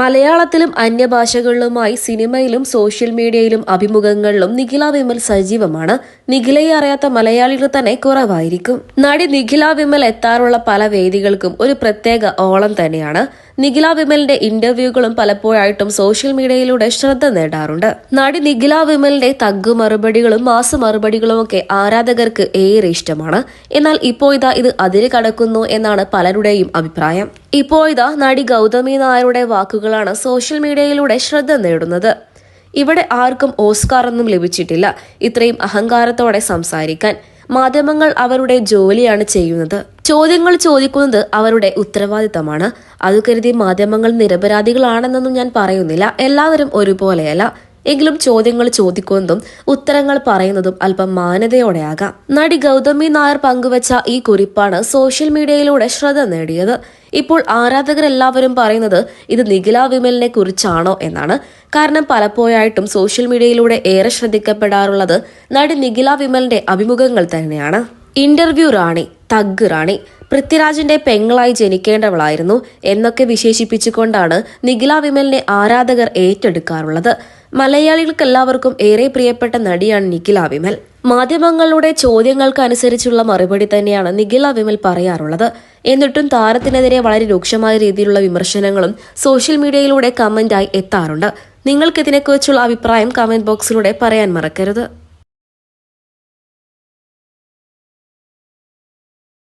മലയാളത്തിലും അന്യഭാഷകളിലുമായി സിനിമയിലും സോഷ്യൽ മീഡിയയിലും അഭിമുഖങ്ങളിലും നിഖില വിമൽ സജീവമാണ്. നിഖിലയെ അറിയാത്ത മലയാളികൾ തന്നെ കുറവായിരിക്കും. നടി നിഖില വിമൽ എത്താറുള്ള പല വേദികൾക്കും ഒരു പ്രത്യേക ഓളം തന്നെയാണ്. നിഖില വിമലിന്റെ ഇന്റർവ്യൂകളും പലപ്പോഴായിട്ടും സോഷ്യൽ മീഡിയയിലൂടെ ശ്രദ്ധ നേടാറുണ്ട്. നടി നിഖില വിമലിന്റെ തഗ് മറുപടികളും മാസ മറുപടികളും ഒക്കെ ആരാധകർക്ക് ഏറെ ഇഷ്ടമാണ്. എന്നാൽ ഇപ്പോൾ ഇതാ ഇത് അതിര് കടക്കുന്നു എന്നാണ് പലരുടെയും അഭിപ്രായം. ഇപ്പോൾ ഇതാ നടി ഗൗതമി നായരുടെ വാക്കുകളാണ് സോഷ്യൽ മീഡിയയിലൂടെ ശ്രദ്ധ നേടുന്നത്. ഇവിടെ ആർക്കും ഓസ്കാർ ഒന്നും ലഭിച്ചിട്ടില്ല. ഇത്രയും അഹങ്കാരത്തോടെ സംസാരിക്കാൻ. മാധ്യമങ്ങൾ അവരുടെ ജോലിയാണ് ചെയ്യുന്നത്. ചോദ്യങ്ങൾ ചോദിക്കുന്നത് അവരുടെ ഉത്തരവാദിത്തമാണ്. അത് കരുതി മാധ്യമങ്ങൾ നിരപരാധികളാണെന്നൊന്നും ഞാൻ പറയുന്നില്ല. എല്ലാവരും ഒരുപോലെയല്ല. എങ്കിലും ചോദ്യങ്ങൾ ചോദിക്കുന്നതും ഉത്തരങ്ങൾ പറയുന്നതും അല്പം മാന്യതയോടെയാകാം. നടി ഗൗതമി നായർ പങ്കുവച്ച ഈ കുറിപ്പാണ് സോഷ്യൽ മീഡിയയിലൂടെ ശ്രദ്ധ നേടിയത്. ഇപ്പോൾ ആരാധകരെല്ലാവരും പറയുന്നത് ഇത് നിഖില വിമലിനെ കുറിച്ചാണോ എന്നാണ്. കാരണം പലപ്പോഴായിട്ടും സോഷ്യൽ മീഡിയയിലൂടെ ഏറെ ശ്രദ്ധിക്കപ്പെടാറുള്ളത് നടി നിഖില വിമലിന്റെ അഭിമുഖങ്ങൾ തന്നെയാണ്. ഇന്റർവ്യൂ റാണി. തഗ് റാണി പൃഥ്വിരാജിന്റെ പെങ്ങളായി ജനിക്കേണ്ടവളായിരുന്നു എന്നൊക്കെ വിശേഷിപ്പിച്ചുകൊണ്ടാണ് നിഖില വിമലിനെ ആരാധകർ ഏറ്റെടുക്കാറുള്ളത്. മലയാളികൾക്കെല്ലാവർക്കും ഏറെ പ്രിയപ്പെട്ട നടിയാണ് നിഖില വിമൽ. മാധ്യമങ്ങളുടെ ചോദ്യങ്ങൾക്ക് അനുസരിച്ചുള്ള മറുപടി തന്നെയാണ് നിഖില വിമൽ പറയാറുള്ളത്. എന്നിട്ടും താരത്തിനെതിരെ വളരെ രൂക്ഷമായ രീതിയിലുള്ള വിമർശനങ്ങളും സോഷ്യൽ മീഡിയയിലൂടെ കമന്റായി എത്താറുണ്ട്. നിങ്ങൾക്ക് ഇതിനെക്കുറിച്ചുള്ള അഭിപ്രായം കമന്റ് ബോക്സിലൂടെ പറയാൻ മറക്കരുത്.